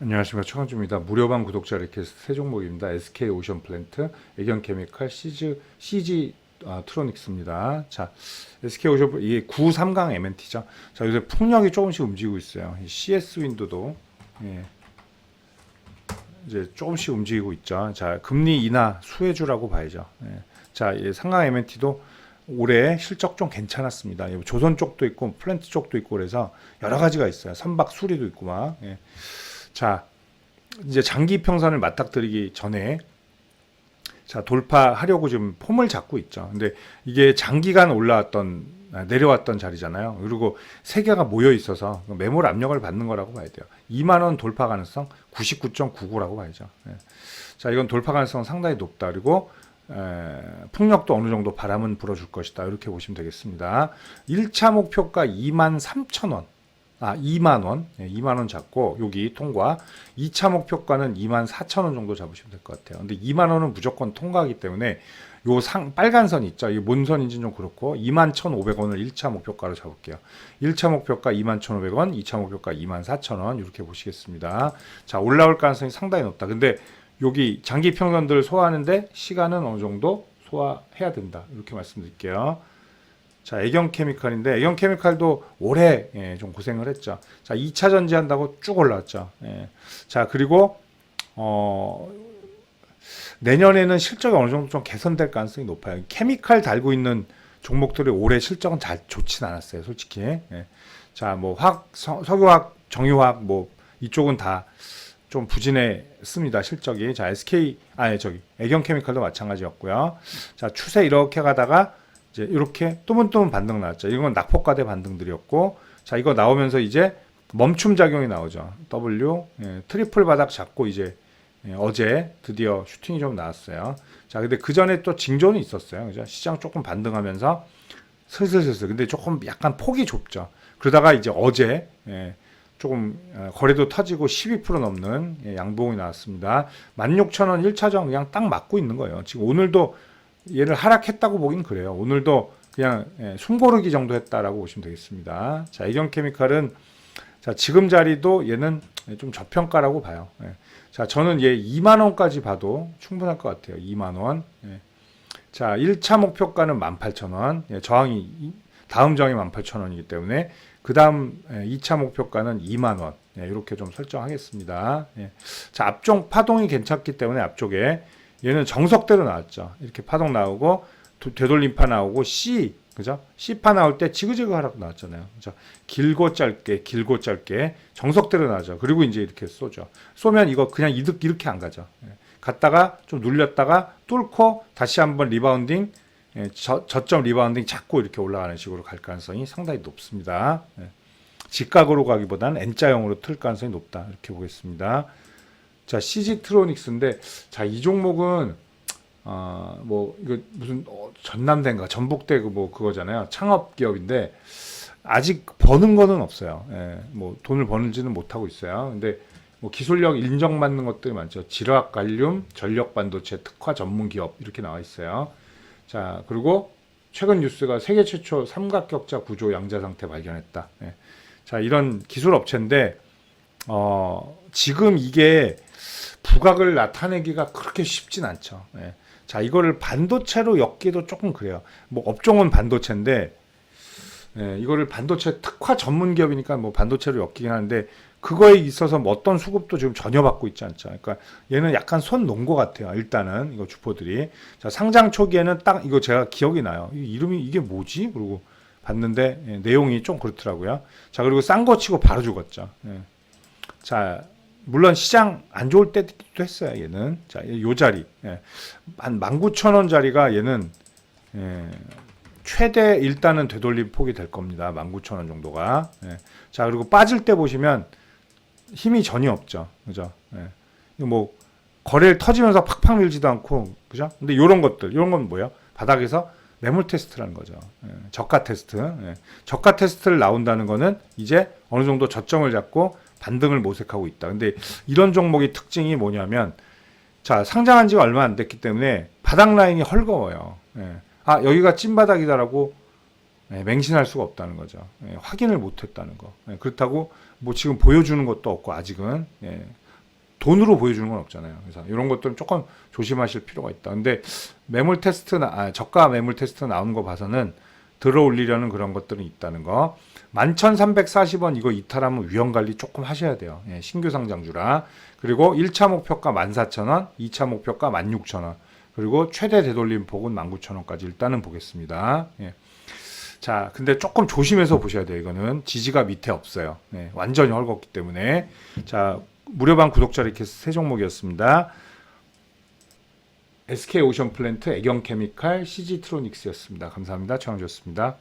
안녕하십니까 최강주입니다. 무료방 구독자 리퀘스트 세 종목입니다. SK 오션 플랜트, 애견 케미칼, CG, CG 아, 트로닉스입니다. 자, SK 오션 플- 이게 93강 MNT죠. 자, 요새 풍력이 조금씩 움직이고 있어요. 이 CS 윈도도 예. 이제 조금씩 움직이고 있죠. 자, 금리 인하 수혜주라고 봐야죠. 예. 자, 이 상강 MNT도 올해 실적 좀 괜찮았습니다. 예, 조선 쪽도 있고 플랜트 쪽도 있고 그래서 여러 가지가 있어요. 선박 수리도 있고 막. 예. 자, 이제 장기 평선을 맞닥뜨리기 전에 자, 돌파하려고 지금 폼을 잡고 있죠. 근데 이게 장기간 올라왔던 아, 내려왔던 자리잖아요. 그리고 세 개가 모여 있어서 매몰 압력을 받는 거라고 봐야 돼요. 2만 원 돌파 가능성 99.99라고 봐야죠. 예. 자, 이건 돌파 가능성 상당히 높다. 그리고 에, 풍력도 어느 정도 바람은 불어줄 것이다. 이렇게 보시면 되겠습니다. 1차 목표가 2만 3천 원. 아, 2만 원. 예, 2만 원 잡고 여기 통과. 2차 목표가는 2만 4천 원 정도 잡으시면 될 것 같아요. 근데 2만 원은 무조건 통과하기 때문에 요 상 빨간 선 있죠. 이게 뭔 선인지는 좀 그렇고 2만 1,500원을 1차 목표가로 잡을게요. 1차 목표가 2만 1,500원, 2차 목표가 2만 4,000원 이렇게 보시겠습니다. 자, 올라올 가능성이 상당히 높다. 근데 여기 장기 평선들을 소화하는데 시간은 어느 정도 소화해야 된다. 이렇게 말씀드릴게요. 자, 애경 케미칼인데 애경 케미칼도 올해 예, 좀 고생을 했죠. 자, 2차 전지한다고 쭉 올라왔죠. 예. 자, 그리고 어 내년에는 실적이 어느 정도 좀 개선될 가능성이 높아요. 케미칼 달고 있는 종목들의 올해 실적은 잘 좋진 않았어요, 솔직히. 예. 자, 뭐 화학, 석- 석유화학, 정유화학 뭐 이쪽은 다 좀 부진했습니다, 실적이. 자, SK 아니 저기 애경 케미칼도 마찬가지였고요. 자, 추세 이렇게 가다가 이제 이렇게 또문또문 반등 나왔죠. 이건 낙폭과대 반등들이었고, 자 이거 나오면서 이제 멈춤 작용이 나오죠. W 예, 트리플 바닥 잡고 이제 예, 어제 드디어 슈팅이 좀 나왔어요. 자, 근데 그 전에 또 징조는 있었어요. 그죠? 시장 조금 반등하면서 슬슬슬슬. 근데 조금 약간 폭이 좁죠. 그러다가 이제 어제 예, 조금 어, 거래도 터지고 12% 넘는 예, 양봉이 나왔습니다. 16,000원 1차전 그냥 딱 맞고 있는 거예요. 지금 오늘도 얘를 하락했다고 보긴 그래요. 오늘도 그냥 예, 숨고르기 정도 했다라고 보시면 되겠습니다. 자, 이경 케미칼은 자, 지금 자리도 얘는 좀 저평가라고 봐요. 예. 자, 저는 얘 2만 원까지 봐도 충분할 것 같아요. 2만 원. 예. 자, 1차 목표가는 18,000원. 예, 저항이 이- 다음 저항이 18,000원이기 때문에 그다음 예, 2차 목표가는 2만 원. 예, 이렇게 좀 설정하겠습니다. 예. 자, 앞쪽 파동이 괜찮기 때문에 앞쪽에 얘는 정석대로 나왔죠. 이렇게 파동 나오고 도- 되돌림파 나오고 C 그죠? C파 나올 때 지그재그 하락 나왔잖아요. 그죠? 길고 짧게 길고 짧게 정석대로 나죠. 그리고 이제 이렇게 쏘죠. 쏘면 이거 그냥 이득 이렇게 안 가죠. 예. 갔다가 좀 눌렸다가 뚫고 다시 한번 리바운딩 예, 저, 저점 리바운딩 잡고 이렇게 올라가는 식으로 갈 가능성이 상당히 높습니다. 예. 직각으로 가기보다는 N자형으로 틀 가능성이 높다. 이렇게 보겠습니다. 자, CG 트로닉스인데 자, 이 종목은 아, 뭐 이거 무슨 어, 전남대인가 전북대 그 뭐 그거잖아요. 창업 기업인데 아직 버는 거는 없어요. 예, 뭐 돈을 버는지는 못 하고 있어요. 근데 뭐 기술력 인정받는 것들이 많죠. 지락 관륨 전력 반도체 특화 전문 기업 이렇게 나와 있어요. 자, 그리고 최근 뉴스가 세계 최초 삼각격자 구조 양자 상태 발견했다. 예. 자, 이런 기술 업체인데 어, 지금 이게 부각을 나타내기가 그렇게 쉽진 않죠. 예. 자, 이거를 반도체로 엮기도 조금 그래요. 뭐 업종은 반도체인데 예, 이거를 반도체 특화 전문 기업이니까 뭐 반도체로 엮이긴 하는데 그거에 있어서 뭐 어떤 수급도 지금 전혀 받고 있지 않죠. 그러니까 얘는 약간 손 놓은 것 같아요. 일단은 이거 주포들이 자 상장 초기에는 딱 이거 제가 기억이 나요. 이 이름이 이게 뭐지? 그리고 봤는데 예, 내용이 좀 그렇더라고요. 자 그리고 싼 거 치고 바로 죽었죠. 예. 자 물론 시장 안 좋을 때도 했어요. 얘는 자 요 자리 예. 한 19,000원 자리가 얘는 예, 최대 일단은 되돌림 폭이 될 겁니다. 19,000원 정도가. 예. 자, 그리고 빠질 때 보시면 힘이 전혀 없죠. 그죠? 예. 뭐 거래를 터지면서 팍팍 밀지도 않고 그죠? 근데 요런 것들, 요런 건 뭐예요? 바닥에서 매물 테스트라는 거죠. 예. 저가 테스트. 예. 저가 테스트를 나온다는 거는 이제 어느 정도 저점을 잡고 반등을 모색하고 있다. 근데 이런 종목의 특징이 뭐냐면 자, 상장한 지가 얼마 안 됐기 때문에 바닥 라인이 헐거워요. 예. 아, 여기가 찐바닥이다라고 예, 맹신할 수가 없다는 거죠. 예, 확인을 못 했다는 거. 예, 그렇다고 뭐 지금 보여주는 것도 없고 아직은 예, 돈으로 보여주는 건 없잖아요. 그래서 이런 것들은 조금 조심하실 필요가 있다. 근데 매물 테스트나 아, 저가 매물 테스트 나오는 거 봐서는 들어 올리려는 그런 것들은 있다는 거. 11,340원 이거 이탈하면 위험 관리 조금 하셔야 돼요. 예, 신규 상장주라. 그리고 1차 목표가 14,000원, 2차 목표가 16,000원. 그리고 최대 되돌림 폭은 19,000원까지 일단은 보겠습니다. 예. 자, 근데 조금 조심해서 보셔야 돼요. 이거는 지지가 밑에 없어요. 네, 완전히 헐겁기 때문에. 자, 무료방 구독자 리퀘스트 세 종목이었습니다. SK 오션 플랜트, 애경 케미칼, CG 트로닉스였습니다. 감사합니다. 최영주였습니다.